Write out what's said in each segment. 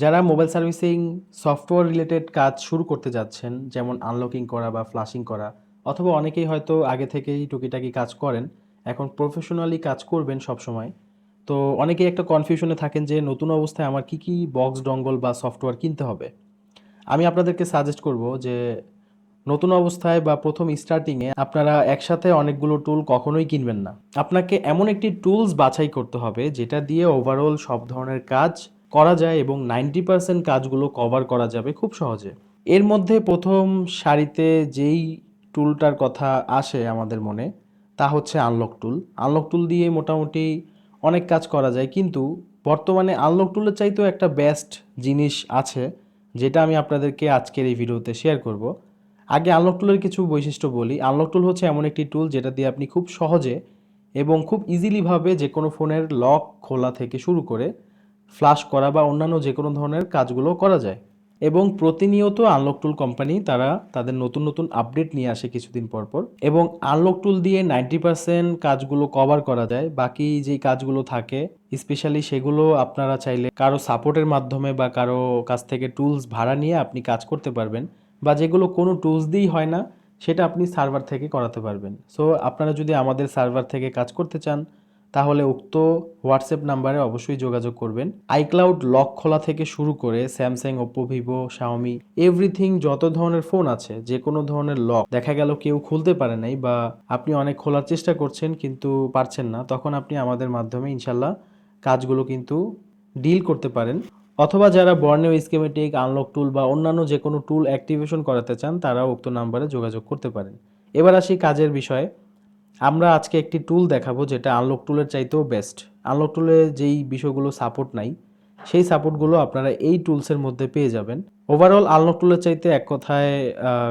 যারা mobile servicing software related কাজ শুরু করতে যাচ্ছেন, যেমন আনলকিং করা বা ফ্লাশিং করা, অথবা অনেকেই হয়তো আগে থেকেই টুকিটাকি কাজ করেন, এখন প্রফেশনালি কাজ করবেন সব সময় তো অনেকেই একটা কনফিউশনে থাকেন যে নতুন অবস্থায় আমার কি কি বক্স ডঙ্গল বা সফটওয়্যার কিনতে হবে। আমি আপনাদেরকে সাজেস্ট করব যে নতুন অবস্থায় বা প্রথম স্টার্টিংয়ে আপনারা একসাথে অনেকগুলো টুল কখনোই কিনবেন না। আপনাকে এমন একটি টুলস বাছাই করতে হবে যেটা দিয়ে ওভারঅল সব ধরনের কাজ করা যায় এবং নাইনটি পার্সেন্ট কাজগুলো কভার করা যাবে খুব সহজে। এর মধ্যে প্রথম সারিতে যেই টুলটার কথা আসে আমাদের মনে, তা হচ্ছে আনলক টুল আনলক টুল দিয়ে মোটামুটি অনেক কাজ করা যায়, কিন্তু বর্তমানে আনলক টুলের চাইতেও একটা বেস্ট জিনিস আছে, যেটা আমি আপনাদেরকে আজকের এই ভিডিওতে শেয়ার করব। আগে আনলক টুলের কিছু বৈশিষ্ট্য বলি। আনলক টুল হচ্ছে এমন একটি টুল যেটা দিয়ে আপনি খুব সহজে এবং খুব ইজিলিভাবে যে কোনো ফোনের লক খোলা থেকে শুরু করে ফ্লাশ করা বা অন্যান্য যে কোনো ধরনের কাজগুলো করা যায়। এবং প্রতিনিয়ত আনলক টুল কোম্পানি তারা তাদের নতুন নতুন আপডেট নিয়ে আসে কিছুদিন পর পর। এবং আনলক টুল দিয়ে নাইনটি পার্সেন্ট কাজগুলো কভার করা যায়। বাকি যেই কাজগুলো থাকে স্পেশালি সেগুলো আপনারা চাইলে কারও সাপোর্টের মাধ্যমে বা কারও কাছ থেকে টুলস ভাড়া নিয়ে আপনি কাজ করতে পারবেন। বা যেগুলো কোনো টুলস দিয়েই হয় না, সেটা আপনি সার্ভার থেকে করাতে পারবেন। সো আপনারা যদি আমাদের সার্ভার থেকে কাজ করতে চান তাহলে উক্ত হোয়াটসঅ্যাপ নাম্বারে অবশ্যই যোগাযোগ করবেন। আইক্লাউড লক খোলা থেকে শুরু করে Samsung, Oppo, Vivo, Xiaomi, everything যত ধরনের ফোন আছে যে কোনো ধরনের লক, দেখা গেল কেউ খুলতে পারে নাই বা আপনি অনেক খোলার চেষ্টা করছেন কিন্তু পারছেন না, তখন আপনি আমাদের মাধ্যমে ইনশাল্লাহ কাজগুলো কিন্তু ডিল করতে পারেন। অথবা যারা বর্ণেও স্কেমেটিক আনলক টুল বা অন্যান্য যে কোনো টুল অ্যাক্টিভেশন করাতে চান, তারাও উক্ত নাম্বারে যোগাযোগ করতে পারেন। এবার আসি কাজের বিষয়ে। আমরা আজকে একটি টুল দেখাবো যেটা আনলক টুলের চাইতেও বেস্ট আনলক টুলে যেই বিষয়গুলো সাপোর্ট নাই, সেই সাপোর্টগুলো আপনারা এই টুলসের মধ্যে পেয়ে যাবেন। ওভারঅল আনলক টুলের চাইতে এক কথায়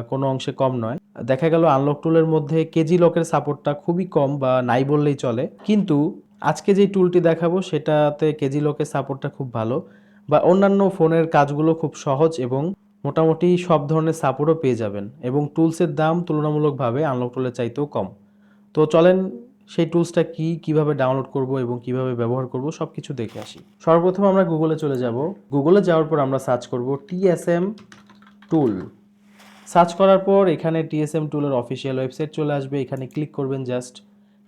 কোনো অংশে কম নয়। দেখা গেল আনলক টুলের মধ্যে কেজি লকের সাপোর্টটা খুবই কম বা নাই বললেই চলে। কিন্তু আজকে যে টুলটি দেখাবো, সেটাতে কেজি লকের সাপোর্টটা খুব ভালো বা অন্যান্য ফোনের কাজগুলো খুব সহজ এবং মোটামুটি সব ধরনের সাপোর্টও পেয়ে যাবেন এবং টুলসের দাম তুলনামূলকভাবে আনলক টুলের চাইতেও কম। তো চলেন সেই টুলসটা কি, কীভাবে ডাউনলোড করব এবং কীভাবে ব্যবহার করব সব কিছু দেখে আসি। সর্বপ্রথম আমরা গুগলে চলে যাব। গুগলে যাওয়ার পর আমরা সার্চ করব টিএসএম টুল সার্চ করার পর এখানে টিএসএম টুলের অফিসিয়াল ওয়েবসাইট চলে আসবে। এখানে ক্লিক করবেন জাস্ট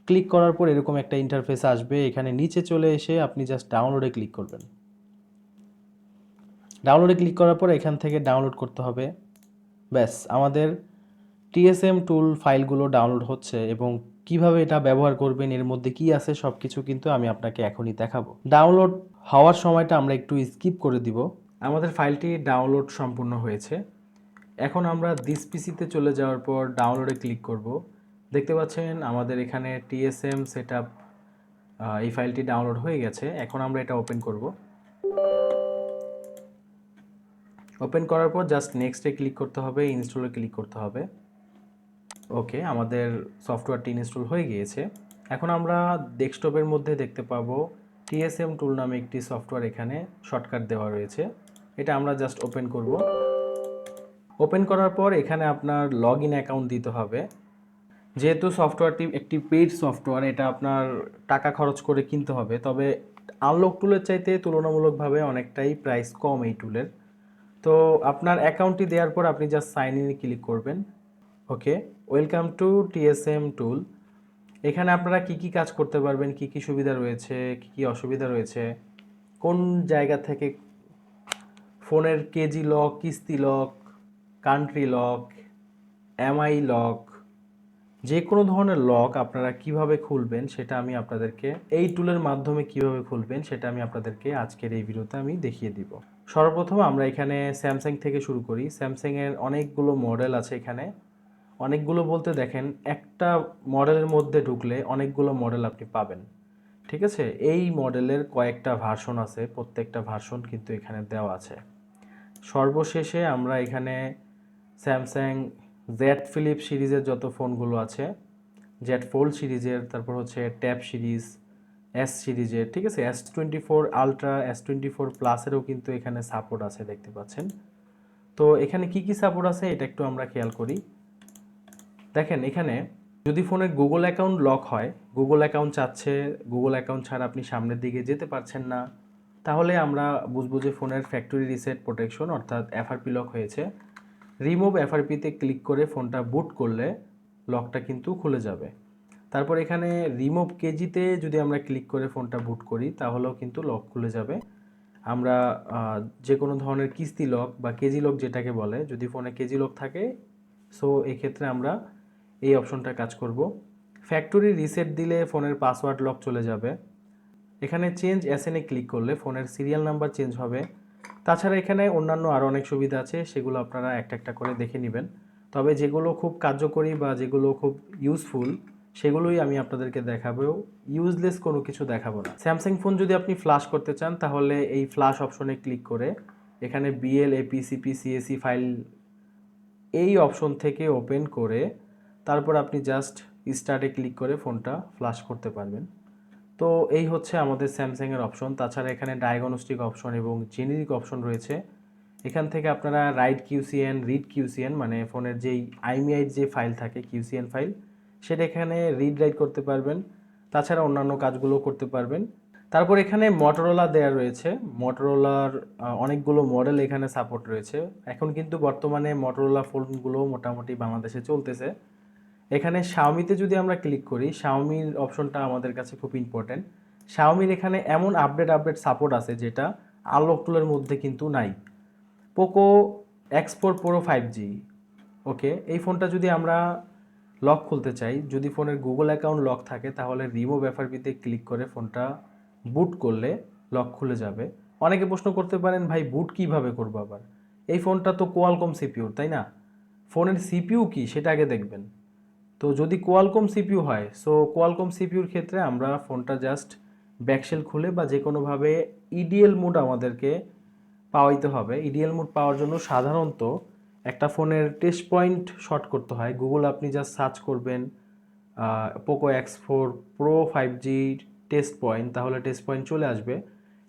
ক্লিক করার পর এরকম একটা ইন্টারফেস আসবে। এখানে নিচে চলে এসে আপনি জাস্ট ডাউনলোডে ক্লিক করবেন। ডাউনলোডে ক্লিক করার পর এখান থেকে ডাউনলোড করতে হবে। ব্যাস, আমাদের টিএসএম টুল ফাইলগুলো ডাউনলোড হচ্ছে এবং কীভাবে এটা ব্যবহার করবেন, এর মধ্যে কি আছে সব কিছু কিন্তু আমি আপনাকে এখনই দেখাবো। ডাউনলোড হওয়ার সময়টা আমরা একটু স্কিপ করে দিব। আমাদের ফাইলটি ডাউনলোড সম্পূর্ণ হয়েছে। এখন আমরা দিস পিসিতে চলে যাওয়ার পর ডাউনলোডে ক্লিক করব। দেখতে পাচ্ছেন আমাদের এখানে টিএসএম সেট এই ফাইলটি ডাউনলোড হয়ে গেছে। এখন আমরা এটা ওপেন করব। ওপেন করার পর জাস্ট নেক্সটে ক্লিক করতে হবে ইনস্টলে ক্লিক করতে হবে। ওকে, আমাদের সফটওয়্যারটি ইনস্টল হয়ে গিয়েছে। এখন আমরা ডেস্কটপের মধ্যে দেখতে পাবো টিএসএম টুল নামে একটি সফটওয়্যার এখানে শর্টকাট দেওয়া রয়েছে। এটা আমরা জাস্ট ওপেন করব। ওপেন করার পর এখানে আপনার লগ ইন অ্যাকাউন্ট দিতে হবে। যেহেতু সফটওয়্যারটি একটি পেইড সফটওয়্যার, এটা আপনার টাকা খরচ করে কিনতে হবে। তবে আনলক টুলের চাইতে তুলনামূলকভাবে অনেকটাই প্রাইস কম এই টুলের তো আপনার অ্যাকাউন্টটি দেওয়ার পর আপনি জাস্ট সাইন ইনে ক্লিক করবেন। Okay welcome to TSM tool এখানে আপনারা কি কি কাজ করতে পারবেন? কি কি সুবিধা রয়েছে? কি কি অসুবিধা রয়েছে? কোন জায়গা থেকে ফোনের কেজি লক, কিস্তি lock country lock MI lock যে কোনো ধরনের লক আপনারা কীভাবে খুলবেন সেটা আমি আপনাদেরকে, এই টুলের মাধ্যমে কীভাবে খুলবেন সেটা আমি আপনাদেরকে আজকের এই ভিডিওতে আমি দেখিয়ে দিব। সর্বপ্রথম আমরা এখানে স্যামসাং থেকে শুরু করি। স্যামসাংয়ের অনেকগুলো মডেল আছে এখানে। অনেকগুলো বলতে দেখেন, একটা মডেলের মধ্যে ঢুকলে অনেকগুলো মডেল আপনি পাবেন। ঠিক আছে? এই মডেলের কয়েকটা ভার্সন আছে, প্রত্যেকটা ভার্সন কিন্তু এখানে দেওয়া আছে। সর্বশেষে আমরা এখানে স্যামসাং জেড ফিলিপ সিরিজের যত ফোনগুলো আছে জেড ফোল্ড সিরিজের, তারপর হচ্ছে ট্যাব সিরিজ এস সিরিজের, ঠিক আছে? S twenty four ultra S twenty four প্লাসেরও কিন্তু এখানে সাপোর্ট আছে, দেখতে পাচ্ছেন? তো এখানে কি কি সাপোর্ট আছে, এটা একটু আমরা খেয়াল করি। দেখেন, এখানে যদি ফোনে গুগল অ্যাকাউন্ট লক হয় গুগল অ্যাকাউন্ট চাচ্ছে গুগল অ্যাকাউন্ট ছাড়া আপনি সামনের দিকে যেতে পারছেন না, তাহলে আমরা বুঝব যে ফোনের ফ্যাক্টরি রিসেট প্রোটেকশন অর্থাৎ এফআরপি লক হয়েছে। রিমুভ এফআরপিতে ক্লিক করে ফোনটা বুট করলে লকটা কিন্তু খুলে যাবে। তারপর এখানে রিমুভ কেজিতে যদি আমরা ক্লিক করে ফোনটা বুট করি, তাহলেও কিন্তু লক খুলে যাবে। আমরা যে কোনো ধরনের কিস্তি লক বা কেজি লক যেটাকে বলে, যদি ফোনে কেজি লক থাকে সো এক্ষেত্রে আমরা এই অপশনটা কাজ করব। ফ্যাক্টরি রিসেট দিলে ফোনের পাসওয়ার্ড লক চলে যাবে। এখানে চেঞ্জ এসএনএ ক্লিক করলে ফোনের সিরিয়াল নাম্বার চেঞ্জ হবে। তাছাড়া এখানে অন্যান্য আরও অনেক সুবিধা আছে, সেগুলো আপনারা একটা একটা করে দেখে নেবেন। তবে যেগুলো খুব কার্যকরী বা যেগুলো খুব ইউজফুল সেগুলোই আমি আপনাদেরকে দেখাবো। ইউজলেস কোনো কিছু দেখাবো না। স্যামসাং ফোন যদি আপনি ফ্লাশ করতে চান, তাহলে এই ফ্লাশ অপশনে ক্লিক করে এখানে BL AP CP CSC file এই অপশন থেকে ওপেন করে তারপর আপনি জাস্ট স্টার্টে ক্লিক করে ফোনটা ফ্লাশ করতে পারবেন। তো এই হচ্ছে আমাদের স্যামসাংয়ের অপশন তাছাড়া এখানে ডায়াগনস্টিক অপশন এবং জেনেরিক অপশন রয়েছে। এখান থেকে আপনারা রাইট কিউসিএন রিড কিউসিএন মানে ফোনের যেই আইমিআইর যে ফাইল থাকে কিউসিএন ফাইল সেটা এখানে রিড রাইট করতে পারবেন। তাছাড়া অন্যান্য কাজগুলো করতে পারবেন। তারপর এখানে মটোরোলা দেওয়া রয়েছে। মটোরোলার অনেকগুলো মডেল এখানে সাপোর্ট রয়েছে। এখন কিন্তু বর্তমানে মটোরোলা ফোনগুলো মোটামুটি বাংলাদেশে চলতেছে। এখানে শাওমিতে যদি আমরা ক্লিক করি শাওমির অপশনটা আমাদের কাছে খুব ইম্পর্টেন্ট শাওমির এখানে এমন আপডেট আপডেট সাপোর্ট আছে যেটা আনলক টুলের মধ্যে কিন্তু নাই। Poco X four pro five G okay এই ফোনটা যদি আমরা লক খুলতে চাই, যদি ফোনের গুগল অ্যাকাউন্ট লক থাকে, তাহলে রিমুভ এফআরপিতে ক্লিক করে ফোনটা বুট করলে লক খুলে যাবে। অনেকে প্রশ্ন করতে পারেন, ভাই বুট কীভাবে করব আবার? এই ফোনটা তো কোয়ালকম সিপিউর তাই না? ফোনের সিপিইউ কি? সেটা আগে দেখবেন। তো যদি কোয়ালকম সিপিইউ হয় সো কোয়ালকম সিপিইউর ক্ষেত্রে আমরা ফোনটা জাস্ট ব্যাকশেল খুলে বা যে কোনোভাবে ইডিএল মোড আমাদেরকে পাওয়াইতে হবে। ইডিএল মোড পাওয়ার জন্য সাধারণত একটা ফোনের টেস্ট পয়েন্ট শর্ট করতে হয়। গুগল আপনি জাস্ট সার্চ করবেন Poco X four pro five G test point তাহলে টেস্ট পয়েন্ট চলে আসবে।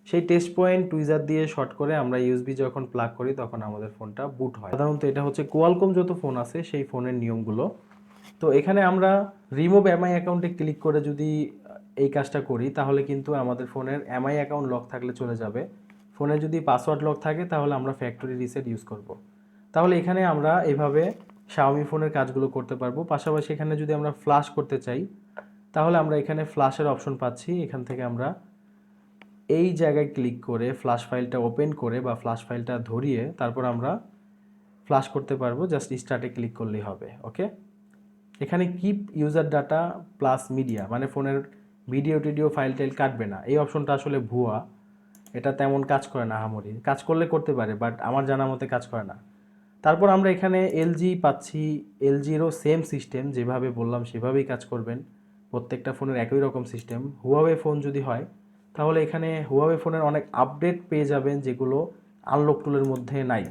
সেই টেস্ট পয়েন্ট টুইজার দিয়ে শর্ট করে আমরা ইউএসবি যখন প্লাগ করি, তখন আমাদের ফোনটা বুট হয়। সাধারণত এটা হচ্ছে কোয়ালকম যত ফোন আছে, সেই ফোনের নিয়মগুলো তো এখানে আমরা রিমুভ এমআই অ্যাকাউন্টে ক্লিক করে যদি এই কাজটা করি, তাহলে কিন্তু আমাদের ফোনের এমআই অ্যাকাউন্ট লক থাকলে চলে যাবে। ফোনে যদি পাসওয়ার্ড লক থাকে, তাহলে আমরা ফ্যাক্টরি রিসেট ইউজ করব। তাহলে এখানে আমরা এভাবে শাওমি ফোনের কাজগুলো করতে পারব। পাশাপাশি এখানে যদি আমরা ফ্লাশ করতে চাই, তাহলে আমরা এখানে ফ্লাশের অপশন পাচ্ছি। এখান থেকে আমরা এই জায়গায় ক্লিক করে ফ্লাশ ফাইলটা ওপেন করে বা ফ্লাশ ফাইলটা ধরিয়ে তারপর আমরা ফ্লাশ করতে পারব। জাস্ট স্টার্টে ক্লিক করলেই হবে ওকে এখানে keep user data plus media মানে ফোনের ভিডিও টিডিও ফাইল টাইল কাটবে না। এই অপশনটা আসলে ভুয়া। এটা তেমন কাজ করে না আহামরি। কাজ করলে করতে পারে বাট আমার জানা মতে কাজ করে না। তারপর আমরা এখানে এলজি পাচ্ছি। এলজিরও সেম সিস্টেম যেভাবে বললাম সেভাবেই কাজ করবেন। প্রত্যেকটা ফোনের একই রকম সিস্টেম হুয়াওয়ে ফোন যদি হয়, তাহলে এখানে হুয়াওয়ে ফোনের অনেক আপডেট পেয়ে যাবেন, যেগুলো আনলক টুলের মধ্যে নাই।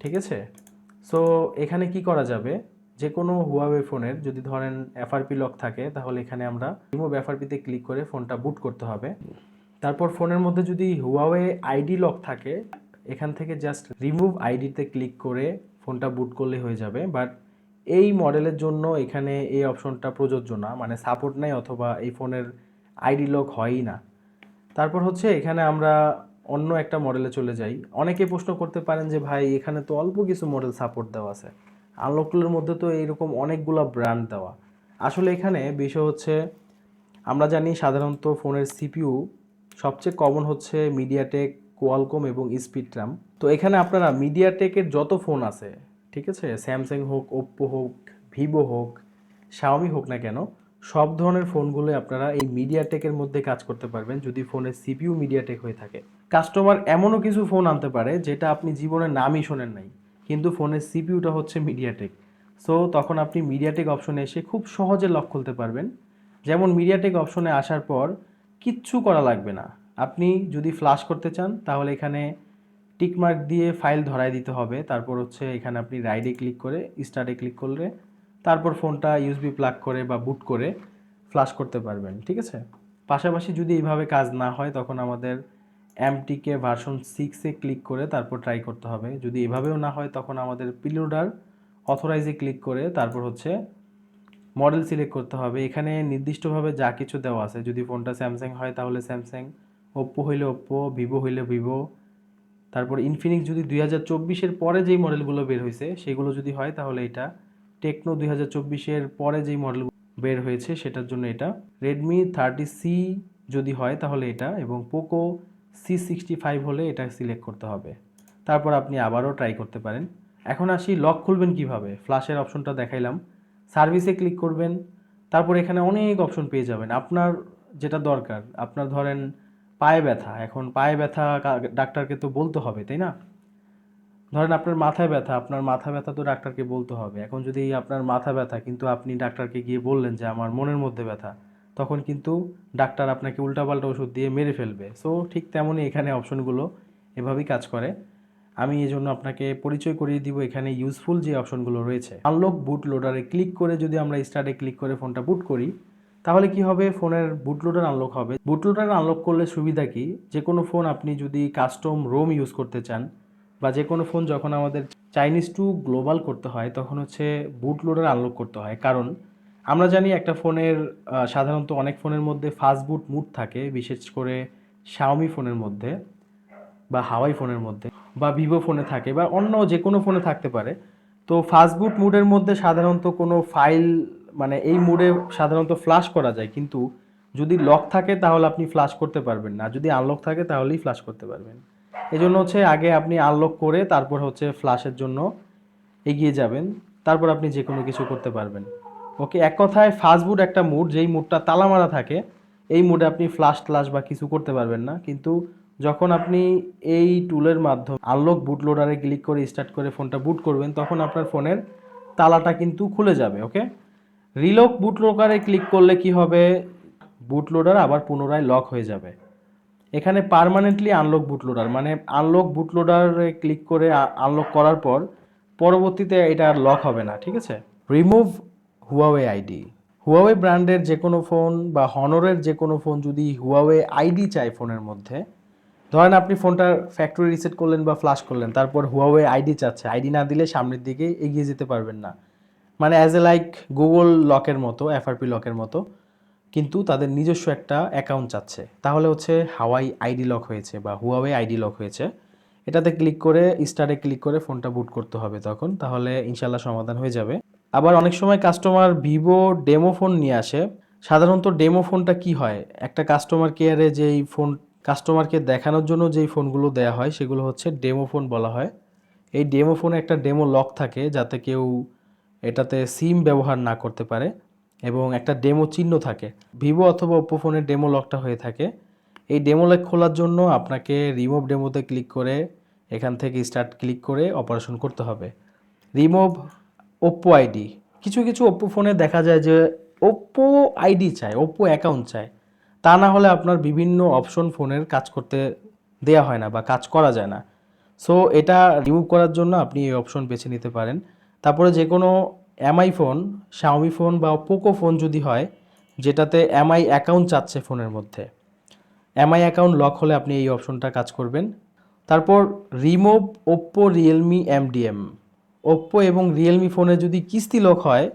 ঠিক আছে? সো এখানে কি করা যাবে? যে কোনো হুয়াওয়ে ফোনের যদি ধরেন এফআরপি লক থাকে, তাহলে এখানে আমরা রিমুভ এফআরপিতে ক্লিক করে ফোনটা বুট করতে হবে। তারপর ফোনের মধ্যে যদি হুয়াওয়ে আইডি লক থাকে, এখান থেকে জাস্ট রিমুভ আইডিতে ক্লিক করে ফোনটা বুট করলে হয়ে যাবে। বাট এই মডেলের জন্য এখানে এই অপশনটা প্রযোজ্য না মানে সাপোর্ট নেই অথবা এই ফোনের আইডি লক হয়ই না। তারপর হচ্ছে এখানে আমরা অন্য একটা মডেলে চলে যাই। অনেকে প্রশ্ন করতে পারেন যে, ভাই, এখানে তো অল্প কিছু মডেল সাপোর্ট দেওয়া আছে। আনলক টুলের মধ্যে তো এইরকম অনেকগুলো ব্র্যান্ড দেওয়া। আসলে এখানে বিষয় হচ্ছে, আমরা জানি সাধারণত ফোনের সিপিইউ সবচেয়ে কমন হচ্ছে মিডিয়াটেক কোয়ালকম এবং স্পিডট্রাম তো এখানে আপনারা মিডিয়াটেকের যত ফোন আছে, ঠিক আছে? স্যামসাং হোক ওপ্পো হোক ভিভো হোক শাওমি হোক না কেন, সব ধরনের ফোনগুলো আপনারা এই মিডিয়াটেকের মধ্যে কাজ করতে পারবেন যদি ফোনের সিপিইউ মিডিয়াটেক হয়ে থাকে। কাস্টমার এমনও কিছু ফোন আনতে পারে যেটা আপনি জীবনে নামই শোনেন নাই। কিন্তু ফোনের সিপিউটা হচ্ছে মিডিয়াটেক সো তখন আপনি মিডিয়াটেক অপশনে এসে খুব সহজে লক খুলতে পারবেন। যেমন মিডিয়াটেক অপশনে আসার পর কিচ্ছু করা লাগবে না। আপনি যদি ফ্লাশ করতে চান, তাহলে এখানে টিকমার্ক দিয়ে ফাইল ধরায় দিতে হবে। তারপর হচ্ছে এখানে আপনি রাইডে ক্লিক করে স্টার্টে ক্লিক করলে তারপর ফোনটা ইউএসবি প্লাগ করে বা বুট করে ফ্লাশ করতে পারবেন, ঠিক আছে? পাশাপাশি যদি এইভাবে কাজ না হয়, তখন আমাদের এমটিকে ভার্সন সিক্সে ক্লিক করে তারপর ট্রাই করতে হবে। যদি এভাবেও না হয়, তখন আমাদের পিলোডার অথরাইজে ক্লিক করে তারপর হচ্ছে মডেল সিলেক্ট করতে হবে। এখানে নির্দিষ্টভাবে যা কিছু দেওয়া আছে, যদি ফোনটা স্যামসাং হয় তাহলে স্যামসাং ওপ্পো হইলে ওপ্পো ভিভো হইলে ভিভো তারপর ইনফিনিক্স যদি দুই হাজার চব্বিশের পরে যেই মডেলগুলো বের হয়েছে সেগুলো যদি হয় তাহলে এটা টেকনো দুই হাজার চব্বিশের পরে যেই মডেল বের হয়েছে, সেটার জন্য এটা রেডমি থার্টি সি যদি হয় তাহলে এটা, এবং পোকো সি সিক্সটি ফাইভ হলে এটা সিলেক্ট করতে হবে। তারপর আপনি আবারও ট্রাই করতে পারেন। এখন আসি লক খুলবেন কীভাবে? ফ্ল্যাশের অপশনটা দেখাইলাম। সার্ভিসে ক্লিক করবেন। তারপর এখানে অনেক অপশন পেয়ে যাবেন। আপনার যেটা দরকার, আপনার ধরেন পায়ে ব্যথা। এখন পায়ে ব্যথা ডাক্তারকে তো বলতে হবে, তাই না? ধরেন আপনার মাথায় ব্যথা, আপনার মাথা ব্যথা তো ডাক্তারকে বলতে হবে। এখন যদি আপনার মাথা ব্যথা, কিন্তু আপনি ডাক্তারকে গিয়ে বললেন যে, আমার মনের মধ্যে ব্যথা। তখন কিন্তু ডাক্তার আপনাকে উল্টাপাল্টা ওষুধ দিয়ে মেরে ফেলবে। সো ঠিক তেমনই এখানে অপশনগুলো এভাবেই কাজ করে। আমি এই জন্য আপনাকে পরিচয় করিয়ে দিব এখানে ইউজফুল যে অপশনগুলো রয়েছে। আনলক বুট লোডারে ক্লিক করে যদি আমরা স্টার্টে ক্লিক করে ফোনটা বুট করি, তাহলে কি হবে? ফোনের বুট লোডার আনলক হবে। বুট লোডার আনলক করলে সুবিধা কি? যে কোনো ফোন আপনি যদি কাস্টম রোম ইউজ করতে চান বা যে কোনো ফোন যখন আমাদের চাইনিজ টু গ্লোবাল করতে হয়, তখন হচ্ছে বুট লোডার আনলক করতে হয়। কারণ আমরা জানি একটা ফোনের সাধারণত অনেক ফোনের মধ্যে ফাস্ট বুট মুড থাকে, বিশেষ করে শাওমি ফোনের মধ্যে বা হাওয়াই ফোনের মধ্যে বা ভিভো ফোনে থাকে বা অন্য যে কোনো ফোনে থাকতে পারে। তো ফাস্টবুট মুডের মধ্যে সাধারণত কোনো ফাইল মানে এই মুডে সাধারণত ফ্লাশ করা যায়, কিন্তু যদি লক থাকে তাহলে আপনি ফ্লাশ করতে পারবেন না। যদি আনলক থাকে তাহলেই ফ্লাশ করতে পারবেন। এই জন্য হচ্ছে আগে আপনি আনলক করে তারপর হচ্ছে ফ্লাশের জন্য এগিয়ে যাবেন। তারপর আপনি যে কোনো কিছু করতে পারবেন। ওকে, এক কথায় ফাস্টবুট একটা মুড যেই মুডটা তালা মারা থাকে, এই মুডে আপনি ফ্লাশ ট্লাশ বা কিছু করতে পারবেন না। কিন্তু যখন আপনি এই টুলের মাধ্যমে আনলক বুট লোডারে ক্লিক করে স্টার্ট করে ফোনটা বুট করবেন, তখন আপনার ফোনের তালাটা কিন্তু খুলে যাবে ওকে রিলক বুট লোডারে ক্লিক করলে কি হবে? বুট লোডার আবার পুনরায় লক হয়ে যাবে। এখানে পার্মানেন্টলি আনলক বুট লোডার মানে আনলক বুট লোডারে ক্লিক করে আনলক করার পর, পরবর্তীতে এটা আর লক হবে না, ঠিক আছে? রিমুভ হুয়াওয়ে আইডি হুয়াওয়ে ব্র্যান্ডের যে কোনো ফোন বা হনরের যে কোনো ফোন যদি হুয়াওয়ে আইডি চায় ফোনের মধ্যে, ধরেন আপনি ফোনটার ফ্যাক্টরি রিসেট করলেন বা ফ্লাশ করলেন, তারপর হুয়াওয়ে আইডি চাচ্ছে আইডি না দিলে সামনের দিকে এগিয়ে যেতে পারবেন না। মানে অ্যাজ এ লাইক গুগল লকের মতো এফআরপি লকের মতো, কিন্তু তাদের নিজস্ব একটা অ্যাকাউন্ট চাচ্ছে। তাহলে হচ্ছে হাওয়াই আইডি লক হয়েছে বা হুয়াওয়ে আইডি লক হয়েছে। এটাতে ক্লিক করে স্টারে ক্লিক করে ফোনটা বুট করতে হবে তখন, তাহলে ইনশাল্লাহ সমাধান হয়ে যাবে। আবার অনেক সময় কাস্টমার ভিভো ডেমো ফোন নিয়ে আসে। সাধারণত ডেমো ফোনটা কি হয়? একটা কাস্টমার কেয়ারে যেই ফোন কাস্টমারকে দেখানোর জন্য যেই ফোনগুলো দেওয়া হয়, সেগুলো হচ্ছে ডেমো ফোন বলা হয়। এই ডেমো ফোনে একটা ডেমো লক থাকে, যাতে কেউ এটাতে সিম ব্যবহার না করতে পারে এবং একটা ডেমো চিহ্ন থাকে। ভিভো অথবা ওপ্পো ফোনের ডেমো লকটা হয়ে থাকে। এই ডেমো লক খোলার জন্য আপনাকে রিমুভ ডেমোতে ক্লিক করে, এখান থেকে স্টার্ট ক্লিক করে অপারেশন করতে হবে। রিমুভ ওপ্পো আইডি কিছু কিছু ওপ্পো ফোনে দেখা যায় যে ওপ্পো আইডি চায় ওপ্পো অ্যাকাউন্ট চায় তা না হলে আপনার বিভিন্ন অপশন ফোনের কাজ করতে দেয়া হয় না বা কাজ করা যায় না। সো এটা রিমুভ করার জন্য আপনি এই অপশন বেছে নিতে পারেন। তারপরে যে কোনো এমআই ফোন শাওমি ফোন বা পোকো ফোন যদি হয়, যেটাতে এমআই অ্যাকাউন্ট চাচ্ছে ফোনের মধ্যে। এমআই অ্যাকাউন্ট লক হলে আপনি এই অপশনটা কাজ করবেন। তারপর remove Oppo Realme MDM Oppo এবং রিয়েলমি ফোনে যদি কিস্তি লক হয়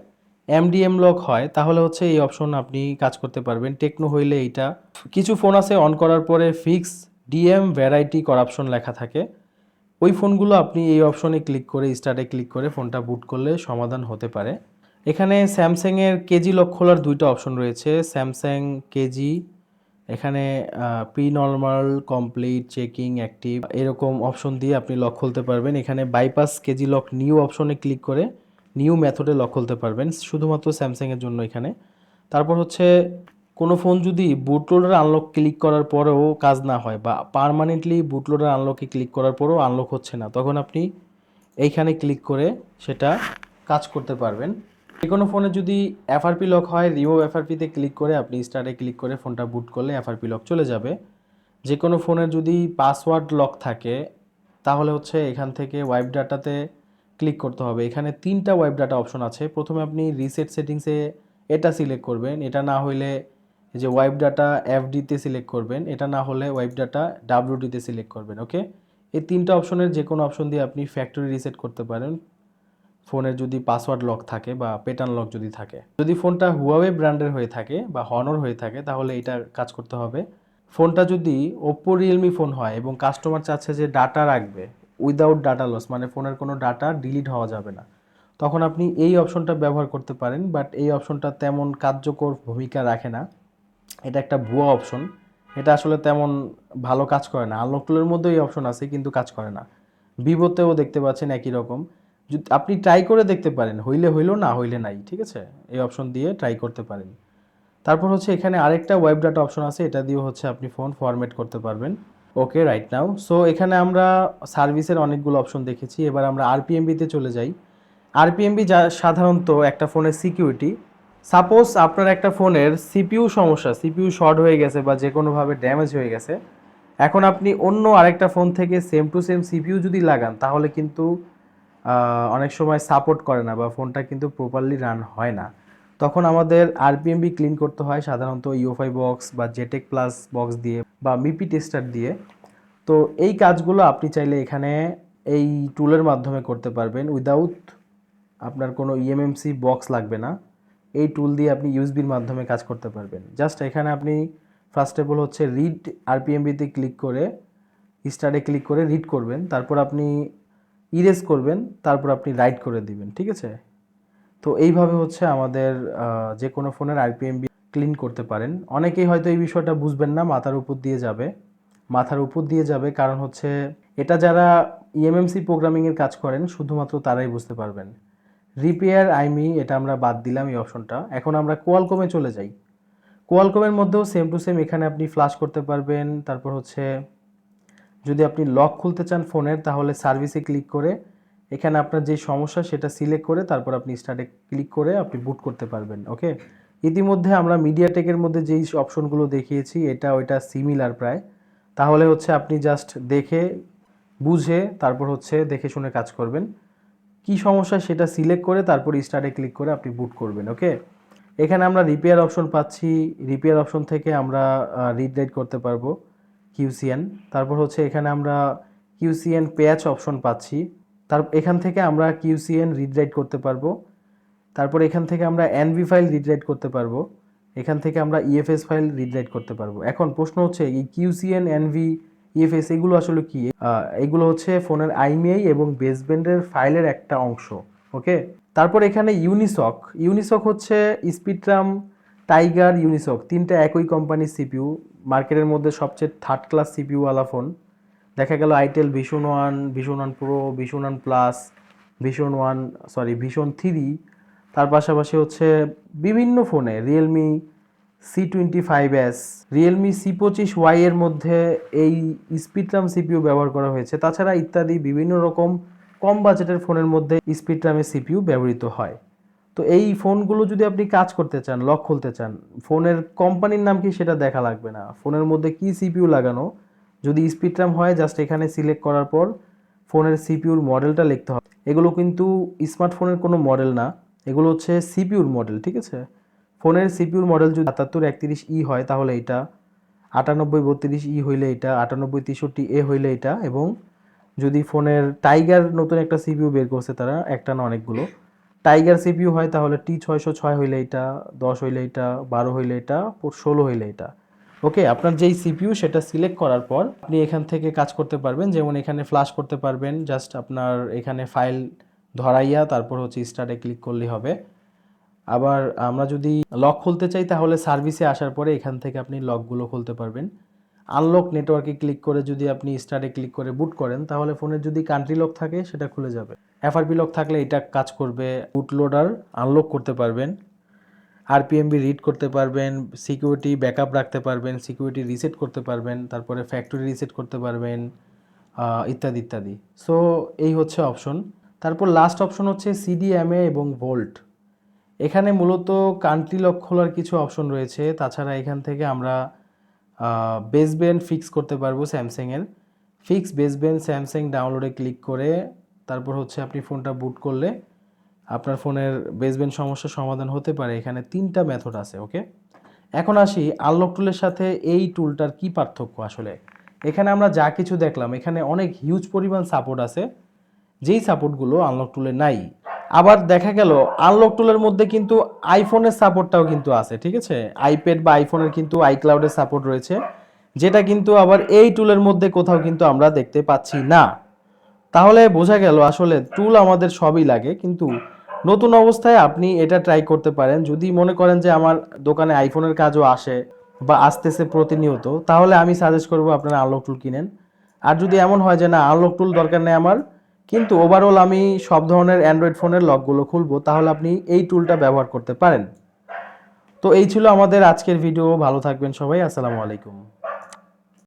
এমডিএম লক হয়, তাহলে হচ্ছে এই অপশন আপনি কাজ করতে পারবেন। টেকনো হইলে এইটা। কিছু ফোন আছে অন করার পরে ফিক্স ডিএম ভ্যারাইটি করাপশন লেখা থাকে। ওই ফোনগুলো আপনি এই অপশনে ক্লিক করে স্টার্টে ক্লিক করে ফোনটা বুট করলে সমাধান হতে পারে। এখানে স্যামসাংয়ের কেজি লক খোলার দুইটা অপশন রয়েছে। স্যামসাং কেজি এখানে pre normal complete checking active এরকম অপশন দিয়ে আপনি লক খুলতে পারবেন। এখানে বাইপাস কেজি লক নিউ অপশনে ক্লিক করে নিউ মেথডে লক খুলতে পারবেন, শুধুমাত্র স্যামসাংয়ের জন্য এখানে। তারপর হচ্ছে, কোনো ফোন যদি বুটলোডার আনলক ক্লিক করার পরেও কাজ না হয় বা পার্মানেন্টলি বুটলোডার আনলকে ক্লিক করার পরেও আনলক হচ্ছে না, তখন আপনি এইখানে ক্লিক করে সেটা কাজ করতে পারবেন। যে কোনো ফোনে যদি এফআরপি লক হয় রিমুভ এফআরপিতে ক্লিক করে আপনি স্টারে ক্লিক করে ফোনটা বুট করলে এফআরপি লক চলে যাবে। যে কোনো ফোনের যদি পাসওয়ার্ড লক থাকে, তাহলে হচ্ছে এখান থেকে ওয়াইপ ডাটাতে ক্লিক করতে হবে। এখানে তিনটা ওয়াইপ ডাটা অপশন আছে। প্রথমে আপনি রিসেট সেটিংসে এটা সিলেক্ট করবেন। এটা না হইলে যে ওয়াইপ ডাটা এফডিতে সিলেক্ট করবেন, এটা না হলে ওয়াইপ ডাটা ডাব্লিউডিতে সিলেক্ট করবেন ওকে এই তিনটা অপশনের যে কোনো অপশন দিয়ে আপনি ফ্যাক্টরি রিসেট করতে পারেন। ফোনের যদি পাসওয়ার্ড লক থাকে বা পেটার্ন লক যদি থাকে। যদি ফোনটা হুয়াওয়ে ব্র্যান্ডের হয়ে থাকে বা হনর হয়ে থাকে, তাহলে এটা কাজ করতে হবে। ফোনটা যদি ওপ্পো রিয়েলমি ফোন হয় এবং কাস্টমার চাচ্ছে যে ডাটা রাখবে উইদাউট ডাটা লস মানে ফোনের কোনো ডাটা ডিলিট হওয়া যাবে না, তখন আপনি এই অপশনটা ব্যবহার করতে পারেন বাট এই অপশনটা তেমন কার্যকর ভূমিকা রাখে না। এটা একটা ভুয়া অপশন এটা আসলে তেমন ভালো কাজ করে না। আনলক মধ্যে এই অপশন আছে, কিন্তু কাজ করে না। ভিভোতেও দেখতে পাচ্ছেন একই রকম। যদি আপনি ট্রাই করে দেখতে পারেন, হইলে হইল না হইলে নাই, ঠিক আছে? এই অপশন দিয়ে ট্রাই করতে পারেন। তারপর হচ্ছে এখানে আরেকটা ওয়েব ডাটা অপশন আছে, এটা দিয়ে হচ্ছে আপনি ফোন ফরম্যাট করতে পারবেন। ওকে রাইট নাও সো এখানে আমরা সার্ভিসের অনেকগুলো অপশন দেখেছি। এবার আমরা আরপিএমবিতে চলে যাই। আরপিএমবি যা সাধারণত একটা ফোনের সিকিউরিটি সাপোজ আপনার একটা ফোনের সিপিইউ সমস্যা সিপিইউ শর্ট হয়ে গেছে বা যে কোনোভাবে ড্যামেজ হয়ে গেছে। এখন আপনি অন্য আরেকটা ফোন থেকে সেম টু সেম সিপিউ যদি লাগান, তাহলে কিন্তু অনেক সময় সাপোর্ট করে না বা ফোনটা কিন্তু প্রপারলি রান হয় না। তখন আমাদের আরপিএমবি ক্লিন করতে হয়, সাধারণত ইউএফআই বক্স বা জেটেক প্লাস বক্স দিয়ে বা মিপি টেস্টার দিয়ে। তো এই কাজগুলো আপনি চাইলে এখানে এই টুলের মাধ্যমে করতে পারবেন। উইদাউট আপনার কোনো E ইএমএমসি বক্স লাগবে না। এই টুল দিয়ে আপনি ইউএসবির মাধ্যমে কাজ করতে পারবেন। জাস্ট এখানে আপনি ফার্স্ট অফ অল হচ্ছে রিড আরপিএমবিতে ক্লিক করে স্টার্টে ক্লিক করে রিড করবেন। তারপর আপনি ইরেজ করবেন, তারপর আপনি রাইট করে দিবেন, ঠিক আছে? তো এইভাবে হচ্ছে আমাদের যে কোনো ফোনের আরপিএমবি ক্লিন করতে পারেন। অনেকেই হয়তো এই বিষয়টা বুঝবেন না, মাথার উপর দিয়ে যাবে। মাথার উপর দিয়ে যাবে কারণ হচ্ছে এটা যারা E ইএমএমসি প্রোগ্রামিংয়ের কাজ করেন, শুধুমাত্র তারাই বুঝতে পারবেন। রিপেয়ার আইমি এটা আমরা বাদ দিলাম এই অপশনটা এখন আমরা কোয়ালকমে চলে যাই। কোয়ালকমের মধ্যেও সেম টু সেম এখানে আপনি ফ্লাশ করতে পারবেন, তারপর হচ্ছে যদি আপনি লক খুলতে চান ফোনের তাহলে সার্ভিসে ক্লিক করে এখানে আপনার যে সমস্যা সেটা সিলেক্ট করে তারপর আপনি স্টার্টে ক্লিক করে আপনি বুট করতে পারবেন ওকে ইতিমধ্যে আমরা মিডিয়াটেকের মধ্যে যেই অপশনগুলো দেখিয়েছি, এটা ওইটা সিমিলার প্রায়। তাহলে হচ্ছে আপনি জাস্ট দেখে, বুঝে, তারপর হচ্ছে দেখে শুনে কাজ করবেন। কি সমস্যা সেটা সিলেক্ট করে তারপর স্টার্টে ক্লিক করে আপনি বুট করবেন ওকে এখানে আমরা রিপেয়ার অপশন পাচ্ছি। রিপেয়ার অপশন থেকে আমরা রিড রাইট করতে পারব। কিউসিএন তারপর হচ্ছে এখানে আমরা কিউসিএন প্যাচ অপশন পাচ্ছি। তার, এখান থেকে আমরা কিউসিএন রিড রাইট করতে পারব। তারপর এখান থেকে আমরা এনভি ফাইল রিড রাইট করতে পারব। এখান থেকে আমরা ইএফএস ফাইল রিড রাইট করতে পারব। এখন প্রশ্ন হচ্ছে, এই কিউসিএন এনভি ইএফএস এগুলো আসলে কি? এগুলো হচ্ছে ফোনের আইমিআই এবং বেসব্যান্ডের ফাইলের একটা অংশ ওকে তারপর এখানে ইউনিসক ইউনিসক হচ্ছে স্পিডট্রাম টাইগার ইউনিসক তিনটা একই কোম্পানির সিপিইউ মার্কেটের মধ্যে সবচেয়ে থার্ড ক্লাস সিপিইউ ওয়ালা ফোন দেখা গেল itel vision one vision one pro vision one plus vision one sorry vision three তার পাশাপাশি হচ্ছে বিভিন্ন ফোনে Realme C twenty five S Realme C পঁচিশ ওয়াই এর মধ্যে এই স্পিডরাম সিপিউ ব্যবহার করা হয়েছে। তাছাড়া ইত্যাদি বিভিন্ন রকম কম বাজেটের ফোনের মধ্যে স্পিডরামের সিপিউ ব্যবহৃত হয়। তো এই ফোনগুলো যদি আপনি কাজ করতে চান, লক খুলতে চান, ফোনের কোম্পানির নাম কি সেটা দেখা লাগবে না। ফোনের মধ্যে কি সিপিইউ লাগানো, যদি স্পিড স্পিডরাম হয় জাস্ট এখানে সিলেক্ট করার পর ফোনের সিপিউর মডেলটা লিখতে হবে। এগুলো কিন্তু স্মার্টফোনের কোনো মডেল না, এগুলো হচ্ছে সিপিউর মডেল ঠিক আছে? ফোনের সিপিউর মডেল যদি সাতাত্তর একত্রিশ ই হয় তাহলে এটা, আটানব্বই বত্রিশ ই হইলে এটা, আটানব্বই তেষট্টি এ হইলে এটা, এবং যদি ফোনের টাইগার নতুন একটা সিপিউ বের করছে তারা, একটা না অনেকগুলো টাইগার সিপিউ হয় তাহলে টি ছয়শো ছয় হইলে এটা, দশ হইলে এটা, বারো হইলে এটা ষোলো হইলে এটা। ওকে, আপনার যেই সিপিউ সেটা সিলেক্ট করার পর আপনি এখান থেকে কাজ করতে পারবেন। যেমন এখানে ফ্লাশ করতে পারবেন, জাস্ট আপনার এখানে ফাইল ধরাইয়া তারপর হচ্ছে স্টার্টে ক্লিক করলেই হবে। আবার আমরা যদি লক খুলতে চাই তাহলে সার্ভিসে আসার পরে এখান থেকে আপনি লকগুলো খুলতে পারবেন। আনলক নেটওয়ার্কে ক্লিক করে যদি আপনি স্টার্টে ক্লিক করে বুট করেন, তাহলে ফোনের যদি কান্ট্রি লক থাকে, সেটা খুলে যাবে। এফআরপি লক থাকলে এটা কাজ করবে বুট লোডার আনলক করতে পারবেন আরপিএমবি রিড করতে পারবেন সিকিউরিটি ব্যাকআপ রাখতে পারবেন সিকিউরিটি রিসেট করতে পারবেন, তারপরে ফ্যাক্টরি রিসেট করতে পারবেন ইত্যাদি ইত্যাদি। সো এই হচ্ছে অপশন তারপর লাস্ট অপশন হচ্ছে সিডিএমএ এবং ভোল্ট এখানে মূলত কান্ট্রি লক খোলার কিছু অপশন রয়েছে। তাছাড়া এখান থেকে আমরা বেসব্যান্ড ফিক্স করতে পারব স্যামসাংয়ের ফিক্স বেসব্যান্ড স্যামসাং ডাউনলোডে ক্লিক করে তারপর হচ্ছে আপনি ফোনটা বুট করলে আপনার ফোনের বেসব্যান্ড সমস্যার সমাধান হতে পারে। এখানে তিনটা মেথড আছে ওকে এখন আসি আনলক টুলের সাথে এই টুলটার কি পার্থক্য আসলে? এখানে আমরা যা কিছু দেখলাম, এখানে অনেক হিউজ পরিমাণ সাপোর্ট আছে। যেই সাপোর্টগুলো আনলক টুলে নাই আবার দেখা গেল আনলক টুলের মধ্যে কিন্তু আইফোনের সাপোর্টটাও কিন্তু আছে, ঠিক আছে? আইপ্যাড বা আইফোনের কিন্তু আইক্লাউডের সাপোর্ট রয়েছে, যেটা কিন্তু আবার এই টুলের মধ্যে কোথাও কিন্তু আমরা দেখতে পাচ্ছি না। তাহলে বোঝা গেল আসলে টুল আমাদের সবই লাগে, কিন্তু নতুন অবস্থায় আপনি এটা ট্রাই করতে পারেন। যদি মনে করেন যে আমার দোকানে আইফোনের কাজও আসে বা আসতেছে প্রতিনিয়ত, তাহলে আমি সাজেস্ট করব আপনারা আনলক টুল কিনেন। আর যদি এমন হয় যে না আনলক টুল দরকার নেই আমার কিন্তু ওভারঅল আমি সব ধরনের অ্যান্ড্রয়েড ফোনের লকগুলো খুলবো, তাহলে আপনি এই টুলটা ব্যবহার করতে পারেন। তো এই ছিল আমাদের আজকের ভিডিও ভালো থাকবেন সবাই, আসসালামু আলাইকুম।